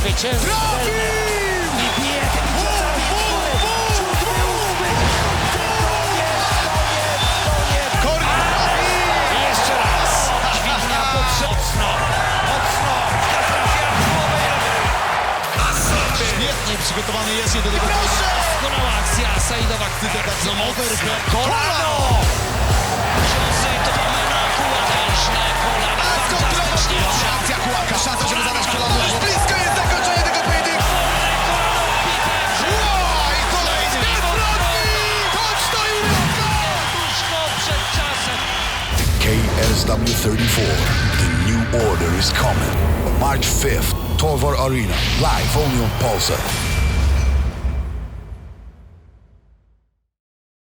Zwycięstwo. Trafił! I bije tym ciosami w górę. Siódmy, ósmy. Koniec, koniec, koniec. Korner! I jeszcze raz. Dźwignia potrzeb. Mocno. Trafia w głowę. Świetnie przygotowany jest do tego. Proszę! Doskonała akcja Saidowa. No mocno. Kolano. KSW34. The new order is coming. March 5th, Torvor Arena, live only on Pulsar.